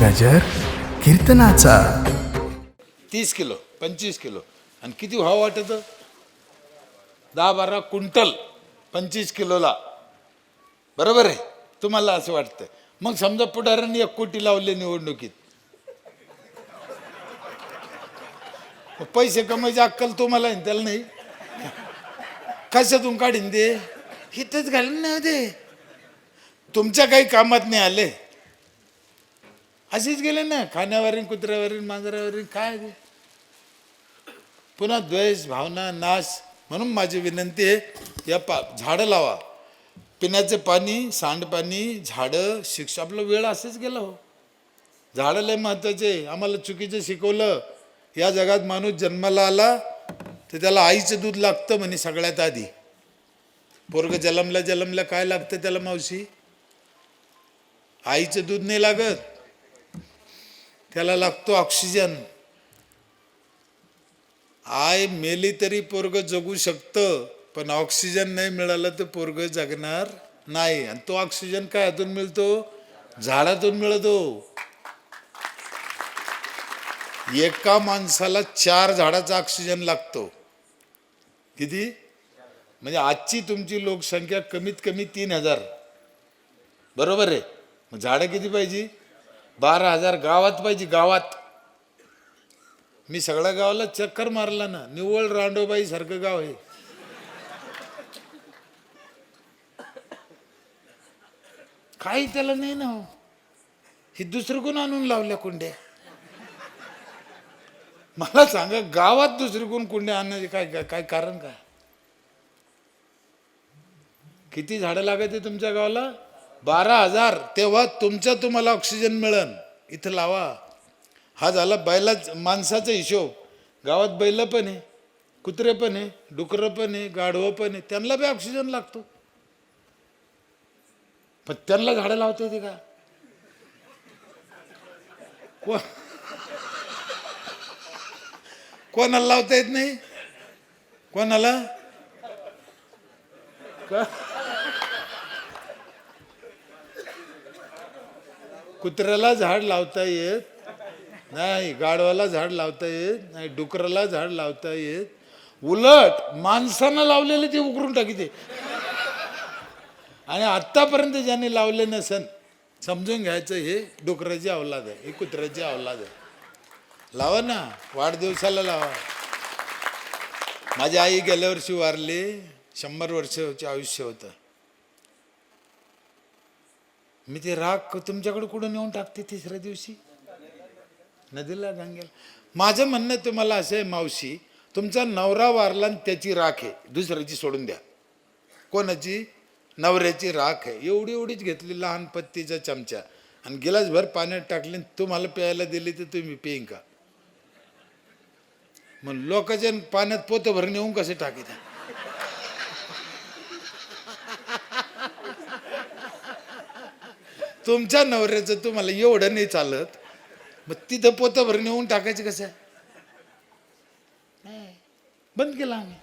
गजर कीर्तनाचा. तीस किलो पंचवीस किलो. आणि किती व्हावं वाटत? दहा बारा क्विंटल पंचवीस किलोला. बरोबर आहे? तुम्हाला असं वाटतं मग समजा पुढाऱ्यांनी एक कोटी लावले निवडणुकीत. पैसे कमायची अक्कल तुम्हाला आहे, त्याला नाही? कशातून काढीन दे हिथंच घालून नाही ते तुमच्या काही कामात नाही आले. असेच गेले ना खाण्यावरील कुत्र्यावरील मांजरावरील काय पुन्हा द्वेष भावना नाश म्हणून माझी विनंती आहे या पा झाडं लावा. पिण्याचे पाणी सांडपाणी झाडं शिक्षा आपलं वेळ असंच गेलं हो. झाडं लय महत्त्वाचे आम्हाला चुकीचं शिकवलं. या जगात माणूस जन्माला आला तर त्याला आईचं दूध लागतं म्हणे सगळ्यात आधी. पोरग जलमला जलमला काय लागतं त्याला मावशी? आईचं दूध नाही लागत. त्याला लागतो ऑक्सिजन. आय मेली तरी पोरग जगू शकतं पण ऑक्सिजन नाही मिळालं तर पोरग जगणार नाही. आणि तो ऑक्सिजन काय हातून मिळतो? झाडातून मिळतो. एका माणसाला चार झाडाचा ऑक्सिजन लागतो. किती? म्हणजे आजची तुमची लोकसंख्या कमीत कमी तीन हजार. बरोबर आहे. मग झाडं किती पाहिजे? बारा हजार गावात पाहिजे गावात. मी सगळ्या गावाला चक्कर मारला ना निव्वळ रांडोबाई सारखं गाव आहे. काही त्याला नाही ना हो. ही दुसरं कोण आणून लावल्या कुंड्या. मला सांगा गावात दुसरी कोण कुंड्या आणण्याचे काय काय काय कारण काय? किती झाडं लागायचे तुमच्या गावाला? बारा हजार तेव्हा तुमचा तुम्हाला ऑक्सिजन मिळन. इथं लावा. हा झाला बैला माणसाचा हिशोब. गावात बैल पण आहे कुत्रे पण आहे डुकरं पण आहे गाढवं पण आहे. त्यांना बी ऑक्सिजन लागतो. पण त्यांना झाडं लावता येते का कोणाला लावता येत नाही? कोणाला? का? कुत्र्याला झाड लावता येत नाही गाढवाला झाड लावता येत नाही डुकराला झाड लावता येत. उलट माणसानं लावलेले ते उकरून टाकीते. आणि आत्तापर्यंत ज्यांनी लावले नसन समजून घ्यायचं हे डुकराची अवलाद आहे हे कुत्र्याची अवलाद आहे. लावा ना वाढदिवसाला लावा. माझी आई गेल्या वर्षी वारली शंभर वर्षाचे आयुष्य होतं. मी ते राग तुमच्याकडे कुठून येऊन टाकते तिसऱ्या दिवशी? नदीला गंगेला. माझं म्हणणं तुम्हाला असं आहे मावशी तुमचा नवरा वारला आणि त्याची राख आहे. दुसऱ्याची सोडून द्या. कोणाची? नवऱ्याची राख आहे. एवढी एवढीच घेतली लहान पत्तीचा चमचा. आणि गिलासभर पाण्यात टाकली आणि तुम्हाला प्यायला दिली तर तुम्ही पेईन का? मग लोकांच्या पाण्यात पोतं भरून येऊन कसे टाकीत? तुमच्या नवऱ्याचं तुम्हाला एवढं नाही चालत. मग तिथं पोतं भरून येऊन टाकायचं कसं. बंद केलं आम्ही.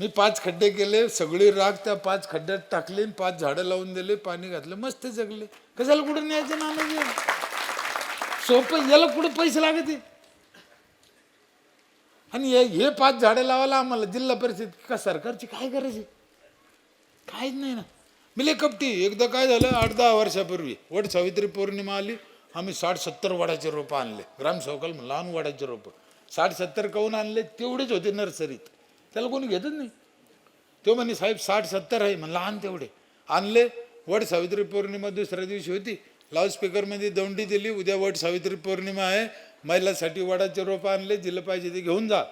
मी पाच खड्डे केले सगळी राग त्या पाच खड्ड्यात टाकले आणि पाच झाडं लावून दिले पाणी घातलं मस्त जगले. कशाला कुठं न्यायचं ना सोपं याला कुठं पैसे लागते आणि हे हे पाच झाडं लावायला आम्हाला जिल्हा परिषद का सरकारची काय गरज आहे? काहीच नाही ना. मी लय कपटी. एकदा काय झालं आठ दहा वर्षापूर्वी वट सावित्री पौर्णिमा आली आम्ही साठ सत्तर वडाचे रोपं आणले. ग्रामसेवकाला लहान वडाचे रोपं. साठ सत्तर काहून आणले? तेवढेच होते नर्सरीत. त्याला कोणी घेतच नाही. तो म्हणे साहेब साठ सत्तर आहे. म्हणलं आण तेवढे. आणले. वट सावित्री पौर्णिमा दुसऱ्या दिवशी होती. लाऊडस्पीकरमध्ये दौंडी दिली उद्या वट सावित्री पौर्णिमा आहे. महिलासाठी वडाचे रोपं आणले जिलं पाहिजे ते घेऊन जा.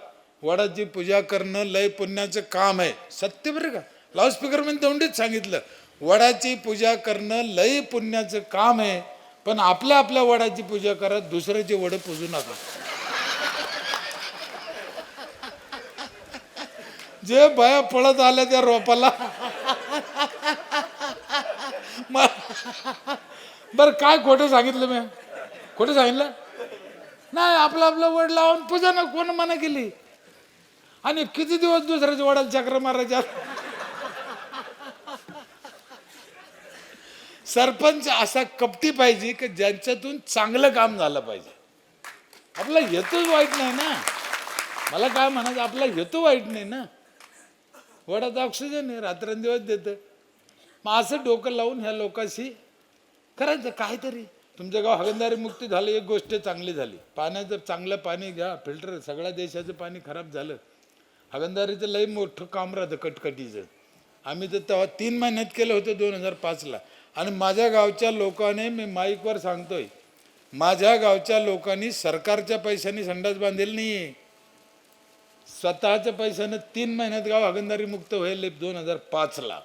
वडाची पूजा करणं लय पुण्याचं काम आहे. सत्य बरं का? लाऊडस्पीकरमध्ये दोंडीच सांगितलं. वडाची पूजा करणं लय पुण्याचं काम आहे पण आपल्या आपल्या वडाची पूजा करत दुसऱ्याचे वड पूजू नका. जे बाया पळत आल्या त्या रोपाला. बर काय खोटं सांगितलं मी? खोटं सांगितलं? नाही आपलं आपलं वड लावून पूजा ना कोण मना केली? आणि किती दिवस दुसऱ्याच्या वडाला चक्र मारायच्या सरपंच असा कपटी पाहिजे की ज्यांच्यातून चांगलं काम झालं पाहिजे. आपला हेतूच वाईट नाही ना. मला काय म्हणायचं आपला हेतू वाईट नाही ना. वडात ऑक्सिजन आहे रात्रंदिवस देतं मग असं डोकं लावून ह्या लोकांशी करायचं काहीतरी. तुमच्या गाव हगंदारी मुक्ती झालं एक गोष्ट चांगली झाली. पाण्याचं चांगलं पाणी घ्या फिल्टर सगळ्या देशाचं पाणी खराब झालं. हगंदारीचं लई मोठं काम राहतं कटकटीचं. आम्ही तर तेव्हा तीन महिन्यात केलं होतं दोन हजार पाचला. आणि माझ्या गावच्या लोकांनी मी माईकवर सांगतोय माझ्या गावच्या लोकांनी सरकारच्या पैशांनी संडास बांधेल नाही आहे स्वतःच्या पैशानं तीन महिन्यात गाव हगंदारी मुक्त होईल दोन हजार पाचला.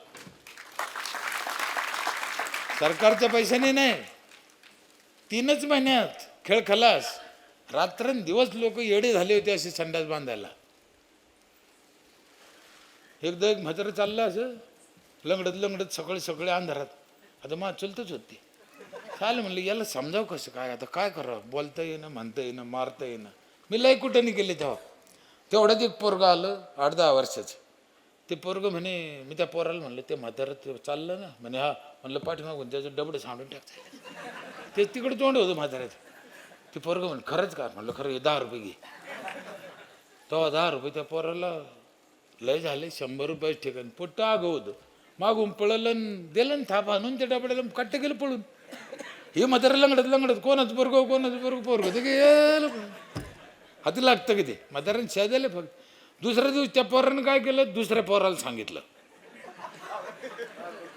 सरकारच्या पैशाने नाही. तीनच महिन्यात खेळ खलास. रात्रंदिवस लोक येडे झाले होते असे संडास बांधायला. एकदा एक म्हातारं चाललं असं लंगडत लंगडत सकाळी सकाळी अंधारात. आता मा चलतच होती. चालेल म्हणलं याला समजाव कसं काय? आता काय करावं? बोलता येईना म्हणता येईना मारता येईना. मी लय कुठं नाही तेव्हा? तेवढ्यात एक पोरग आलं आठ दहा वर्षाचं. ते पोरगं म्हणे मी त्या पोराला म्हणलं ते म्हातारं ते चाललं ना? म्हणे हा. म्हणलं पाठीमागून त्याचं डबडं सांडून टाकतं ते तिकडे तोंड होतं म्हाताऱ्याचं. ते पोरगं म्हणे खरंच का? म्हणलं खरं दहा रुपये घे. तेव्हा दहा रुपये त्या पोराला लय झाले शंभर रुपये ठिकाण. पोट्ट आगं होतं मागून पळलं दिलं थाप आणून त्या डबड्याला कट्ट गेलं पळून. हे म्हातारा लंगडत लंगडत कोणाचं बरगो कोणाचं बरगो पोरगो. ते हाती लागतं की ते? म्हाताऱ्याने शेजाले फक्त. दुसऱ्या दिवस त्या पोरानं काय केलं? दुसऱ्या पोराला सांगितलं.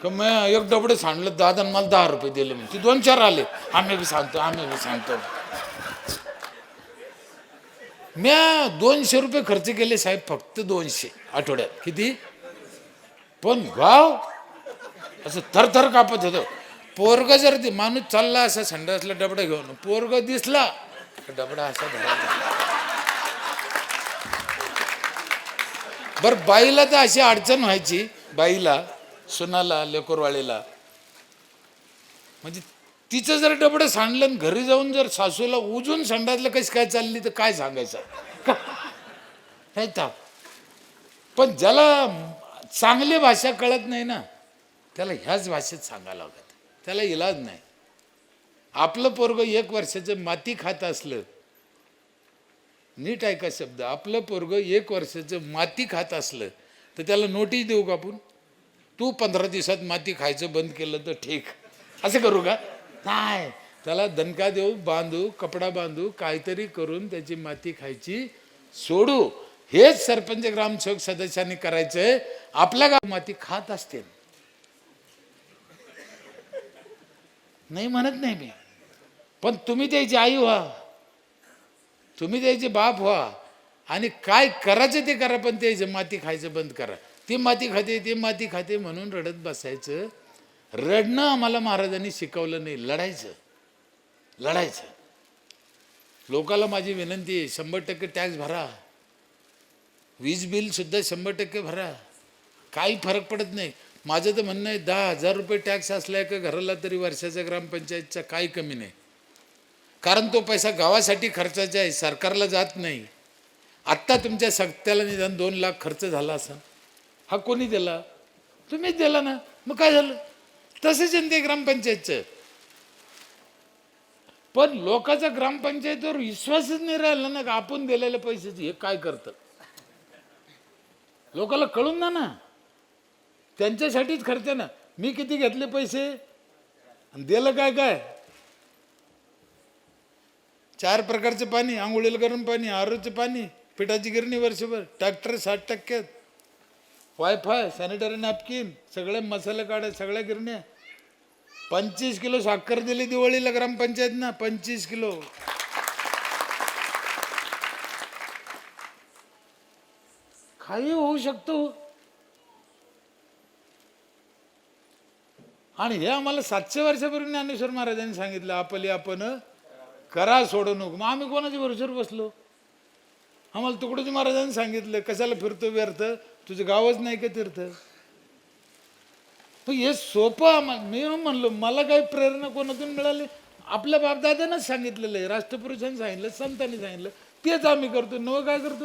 का मग एक डबडे सांडलं दादा मला दहा रुपये दिले म्हणून. ते दोन चार आले. आम्ही बी सांगतो आम्ही बी सांगतो. म्या दोनशे रुपये खर्च केले साहेब फक्त दोनशे आठवड्यात. किती? पण गाव असं थरथर कापत होतं. पोरग जर ते माणूस चालला असा संडासला डबडा घेऊन पोरग दिसला डबडा असा धरायचा बर बाईला तर अशी अडचण व्हायची. बाईला सुनाला लेकोरवाळीला. म्हणजे तिचं जर डबडं सांडलं आणि घरी जाऊन जर सासूला उजून संडातलं कशी काय चालली तर काय सांगायचं? नाही का पण ज्याला चांगली भाषा कळत नाही ना त्याला ह्याच भाषेत सांगायला लागत त्याला इलाज नाही. आपलं पोरग एक वर्षाचं माती खात असलं नीट ऐका शब्द? आपलं पोरग एक वर्षाचं माती खात असलं तर त्याला नोटीस देऊ का आपण? तू पंधरा दिवसात माती खायचं बंद केलं तर ठीक. असं करू का? काय? त्याला दणका देऊ बांधू कपडा बांधू काहीतरी करून त्याची माती खायची. सोडू. हेच सरपंच ग्रामसेवक सदस्यांनी करायचंय. आपल्या गाव माती खात असते नाही म्हणत नाही मी. पण तुम्ही त्याची आई व्हा. तुम्ही त्याचे बाप व्हा. आणि काय करायचं ते करा पण त्याची माती खायचं बंद करा. ती माती खाते ती माती खाते म्हणून रडत बसायचं. रडणं आम्हाला महाराजांनी शिकवलं नाही. लढायचं. लढायचं. लोकाला माझी विनंती आहे शंभर टक्के टॅक्स भरा. वीज बिलसुद्धा शंभर टक्के भरा. काही फरक पडत नाही. माझं तर म्हणणं आहे दहा हजार रुपये टॅक्स असला का घराला तरी वर्षाच्या ग्रामपंचायतचा काही कमी नाही. कारण तो पैसा गावासाठी खर्चाचा आहे सरकारला जात नाही. आत्ता तुमच्या सत्याला निदान दोन लाख खर्च झाला असा हा कोणी दिला? तुम्हीच दिला ना. मग काय झालं? तसंच आहे ते ग्रामपंचायतचं. पण लोकांचा ग्रामपंचायतीवर विश्वासच नाही राहिला ना का आपण दिलेल्या पैशाचं हे काय करतं? लोकाला कळून ना ना. त्यांच्यासाठीच खर्च ना. मी किती घेतले पैसे? आणि दिलं काय काय? चार प्रकारचं पाणी आंघोळीला गरम पाणी आरोचं पाणी पिठाची गिरणी वर्षभर ट्रॅक्टर साठ टक्क्यात. वायफाय सॅनिटरी नॅपकिन सगळे मसाले काढे सगळ्या गिरण्या पंचवीस किलो साखर दिली दिवाळीला ग्रामपंचायत ना पंचवीस किलो. काही होऊ शकतो. आणि हे आम्हाला सातशे वर्षापूर्वी ज्ञानेश्वर महाराजांनी सांगितलं आपली आपण करा सोडवणूक मग आम्ही कोणाच्या भरोश्यावर बसलो? आम्हाला तुकडोजी महाराजांनी सांगितलं कशाला फिरतो व्यर्थ? तुझं गावच नाही का तीर्थ? पण हे सोपं आम्हाला मी म्हणलो मला काही प्रेरणा कोणातून मिळाली? आपल्या बापदादांनाच सांगितलेलं आहे राष्ट्रपुरुषांनी सांगितलं संतांनी सांगितलं. तेच आम्ही करतो नवं काय करतो?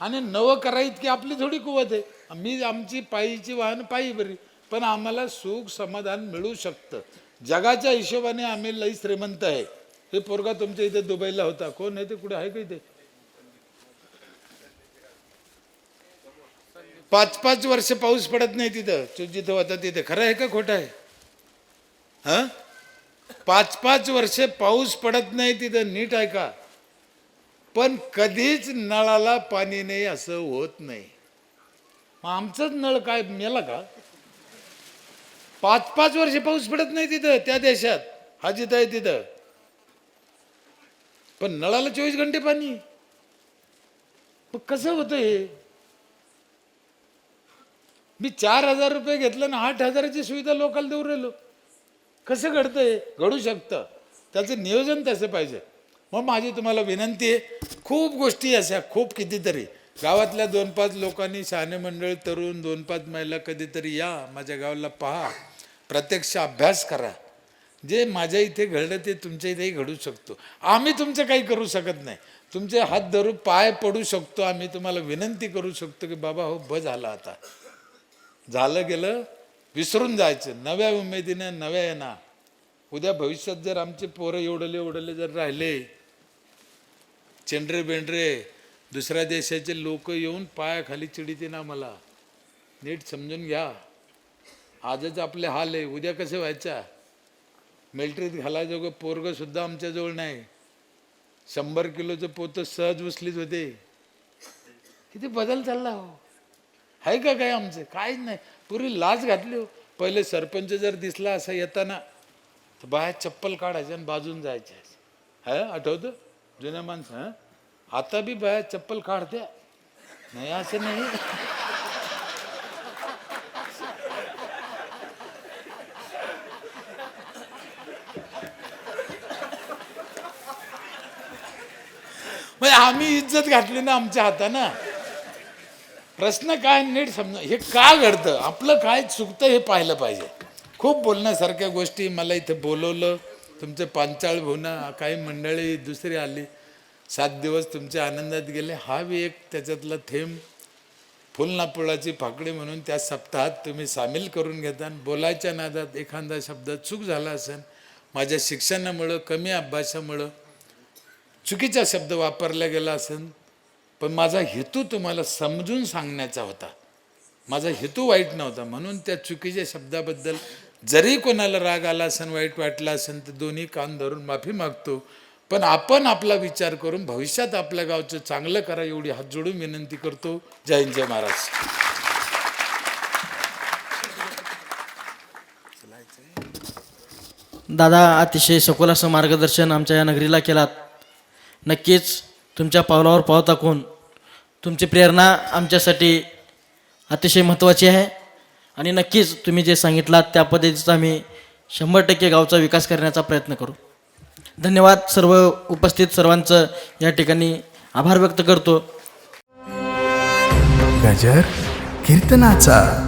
आणि नवं करा इतकी आपली थोडी कुवत आहे. मी आमची पायीची वाहन पायी बरी पण आम्हाला सुख समाधान मिळू शकतं. जगाच्या हिशोबाने आम्ही लई श्रीमंत आहे. हे पोरगा तुमच्या इथे दुबईला होता. कोण आहे ते? कुठे आहे का इथे? पाच पाच वर्ष पाऊस पडत नाही तिथं. जिथं होता तिथे खरं आहे का खोटं आहे? हा? पाच पाच वर्ष पाऊस पडत नाही तिथं. नीट आहे का? पण कधीच नळाला पाणी नाही असं होत नाही. मग आमचाच नळ काय मेला का? पाच पाच वर्ष पाऊस पडत नाही तिथं त्या देशात. हा जिथं आहे तिथं. पण नळाला चोवीस घंटे पाणी. मग कसं होतं हे? मी चार हजार रुपये घेतलं ना आठ हजाराची सुविधा लोकांना देऊ राहिलो. कसं घडतं हे? घडू शकतं. त्याचं नियोजन तसं पाहिजे. मग माझी तुम्हाला विनंती आहे खूप गोष्टी अशा खूप कितीतरी. गावातल्या दोन पाच लोकांनी शहाणे मंडळ तरुण दोन पाच महिला कधीतरी या माझ्या गावाला पहा. प्रत्यक्ष अभ्यास करा. जे माझ्या इथे घडलं ते तुमच्या इथेही घडू शकतो. आम्ही तुमचं काही करू शकत नाही. तुमचे हात धरू पाय पडू शकतो. आम्ही तुम्हाला विनंती करू शकतो की बाबा हो ब झाला आता. झालं गेलं विसरून जायचं. नव्या उमेदीने नव्या येणार. उद्या भविष्यात जर आमचे पोरं एवढले ओढले जर राहिले चेंडरे बेंडरे दुसऱ्या देशाचे लोक येऊन पायाखाली चिडीते ना मला नीट समजून घ्या. आजच आपले हाल आहे. उद्या कसे व्हायचा? मिल्ट्रीत घालायजोगं पोरगंसुद्धा आमच्याजवळ नाही. शंभर किलोचं पोतं सहज उचलीत होते. किती बदल चालला हो. आहे का काय आमचं? काहीच नाही. पूर्वी लाच घातली हो. पहिले सरपंच जर दिसला असं येताना तर बाहेर चप्पल काढायचे आणि बाजून जायचे. हा आठवतं? जुन्या माणसं हां? आता बी बाहेर चप्पल काढत्या. नाही असं नाही. आम्ही इज्जत घातली ना आमच्या हातानं. प्रश्न काय नीट समजा हे का घडतं? आपलं काय चुकतं हे पाहिलं पाहिजे. खूप बोलण्यासारख्या गोष्टी मला इथे बोलवलं. तुमचे पांचाळ भुना काही मंडळी दुसरी आली. सात दिवस तुमच्या आनंदात गेले. हा बी एक त्याच्यातला थेंब. फुलनापुळाची फाकडी म्हणून त्या सप्ताहात तुम्ही सामील करून घेता आणि बोलायच्या नादात एखादा शब्द चूक झाला असेल माझ्या शिक्षणामुळं कमी अभ्यासामुळं चुकीचा शब्द वापरला गेला असेल पण माझा हेतू तुम्हाला समजून सांगण्याचा होता. माझा हेतू वाईट नव्हता म्हणून त्या चुकीच्या शब्दाबद्दल जरी कोणाला राग आला असेल वाईट वाटला असेल तर दोन्ही कान धरून माफी मागतो. पण आपण आपला विचार करून भविष्यात आपल्या गावचं चांगलं करा एवढी हात जोडून विनंती करतो. जय जय महाराज दादा अतिशय सखोल असं मार्गदर्शन आमच्या या नगरीला केलात. नक्कीच तुमच्या पावलावर पाव टाकून तुमची प्रेरणा आमच्यासाठी अतिशय महत्त्वाची आहे. आणि नक्कीच तुम्ही जे सांगितलात त्या पद्धतीचा आम्ही शंभर टक्के गावचा विकास करण्याचा प्रयत्न करू. धन्यवाद सर्व उपस्थित सर्वांचं. या ठिकाणी आभार व्यक्त करतो. गजर कीर्तनाचा.